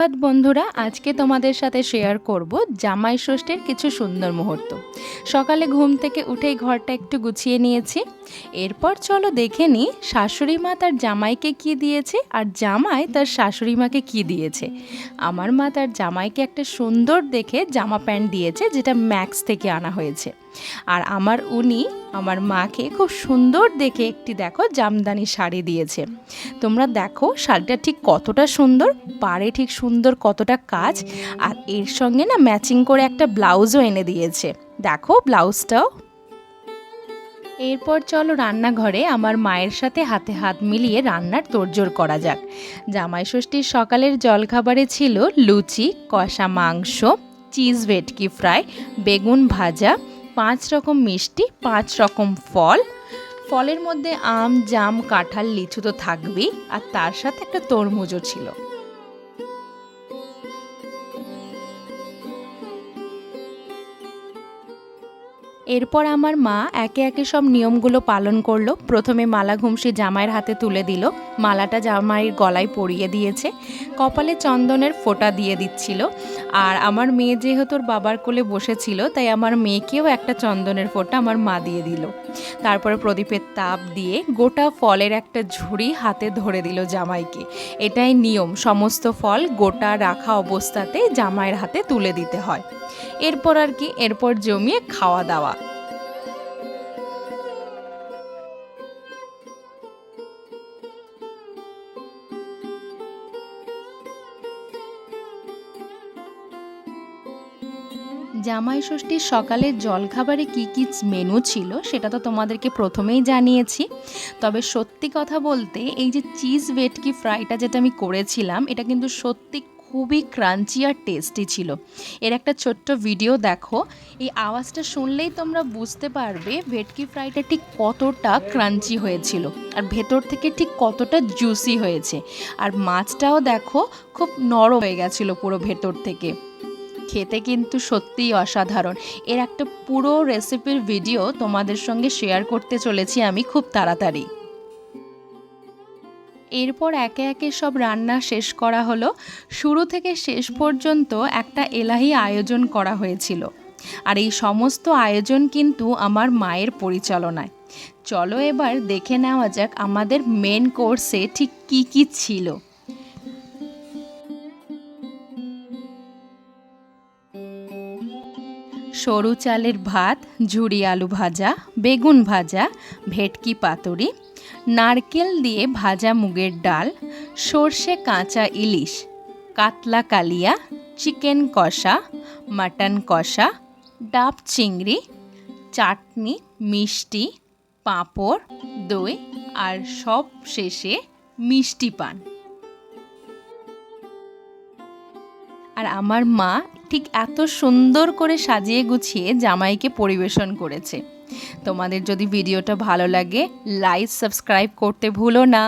ধন্যবাদ বন্ধুরা, আজকে তোমাদের সাথে শেয়ার করব জামাই ষষ্ঠীর কিছু সুন্দর মুহূর্ত। সকালে ঘুম থেকে উঠেই ঘরটা একটু গুছিয়ে নিয়েছি। এরপর চলো দেখে নিই শাশুড়ি মা তার জামাইকে কি দিয়েছে আর জামাই তার শাশুড়ি মাকে কি দিয়েছে। আমার মা তার জামাইকে একটা সুন্দর দেখে জামা প্যান্ট দিয়েছে, যেটা ম্যাক্স থেকে আনা হয়েছে। আর আমার উনি আমার মাকে খুব সুন্দর দেখে একটি, দেখো, জামদানি শাড়ি দিয়েছে। তোমরা দেখো, শাড়িটা ঠিক কতটা সুন্দর পারে ঠিক সুন্দর কতটা কাজ, আর এর সঙ্গে না ম্যাচিং করে একটা ব্লাউজও এনে দিয়েছে। দেখো, ব্লাউজটাও। এরপর চলো রান্নাঘরে আমার মায়ের সাথে হাতে হাত মিলিয়ে রান্নার তোড়জোড় করা যাক। জামাই ষষ্ঠীর সকালের জলখাবারে ছিল লুচি, কষা মাংস, চিজ ভেটকি ফ্রাই, বেগুন ভাজা পাঁচ রকম মিষ্টি, পাঁচ রকম ফল। ফলের মধ্যে আম, জাম, কাঁঠাল, লিচু তো থাকবেই। আর তার সাথে একটা তরমুজও ছিল। এরপর আমার মা একে একে সব নিয়মগুলো পালন করল। প্রথমে মালা ঘুমসি জামাইয়ের হাতে তুলে দিল। মালাটা জামাইয়ের গলায় পরিয়ে দিয়েছে। কপালে চন্দনের ফোঁটা দিয়ে দিচ্ছিল। আর আমার মেয়ে যেহেতু বাবার কোলে বসেছিল, তাই আমার মেয়েকেও একটা চন্দনের ফোঁটা আমার মা দিয়ে দিল। তারপরে প্রদীপের তাপ দিয়ে গোটা ফলের একটা ঝুড়ি হাতে ধরে দিল জামাইকে। এটাই নিয়ম। সমস্ত ফল গোটা রাখা অবস্থাতে জামাইয়ের হাতে তুলে দিতে হয়। এরপর আর কি, এরপর জমিয়ে খাওয়া দাওয়া। জামাই ষষ্ঠীর সকালের জলখাবারে কি কি মেনু ছিল, সেটা তো তোমাদেরকে প্রথমেই জানিয়েছি। তবে সত্যি কথা বলতে, এই যে চিজ ভেটকি ফ্রাইটা যেটা আমি করেছিলাম, এটা কিন্তু সত্যি খুবই ক্রাঞ্চি আর টেস্টি ছিল। এর একটা ছোট্ট ভিডিও দেখো। এই আওয়াজটা শুনলেই তোমরা বুঝতে পারবে ভেটকি ফ্রাইটা ঠিক কতটা ক্রাঞ্চি হয়েছিল আর ভেতর থেকে ঠিক কতটা জুসি হয়েছে। আর মাছটাও দেখো খুব নরম হয়ে গেছিল পুরো ভেতর থেকে। খেতে কিন্তু সত্যিই অসাধারণ। এর একটা পুরো রেসিপির ভিডিও তোমাদের সঙ্গে শেয়ার করতে চলেছি আমি খুব তাড়াতাড়ি। এরপর একে একে সব রান্না শেষ করা হলো। শুরু থেকে শেষ পর্যন্ত একটা এলাহি আয়োজন করা হয়েছিল। আর এই সমস্ত আয়োজন কিন্তু আমার মায়ের পরিচালনায়। চলো এবার দেখে নেওয়া যাক আমাদের মেন কোর্সে ঠিক কি কি ছিল। সরু চালের ভাত ঝুড়ি আলু ভাজা, বেগুন ভাজা, ভেটকি পাতুরি, নারকেল দিয়ে ভাজা মুগের ডাল, সর্ষে কাঁচা ইলিশ, কাতলা কালিয়া, চিকেন কষা, মাটন কষা, ডাব চিংড়ি, চাটনি, মিষ্টি, পাঁপড়, দই আর সব শেষে মিষ্টি পান। আর আমার মা ঠিক এত সুন্দর করে সাজিয়ে গুছিয়ে জামাইকে পরিবেশন করেছে। তোমাদের যদি ভিডিওটা ভালো লাগে লাইক সাবস্ক্রাইব করতে ভুলো না।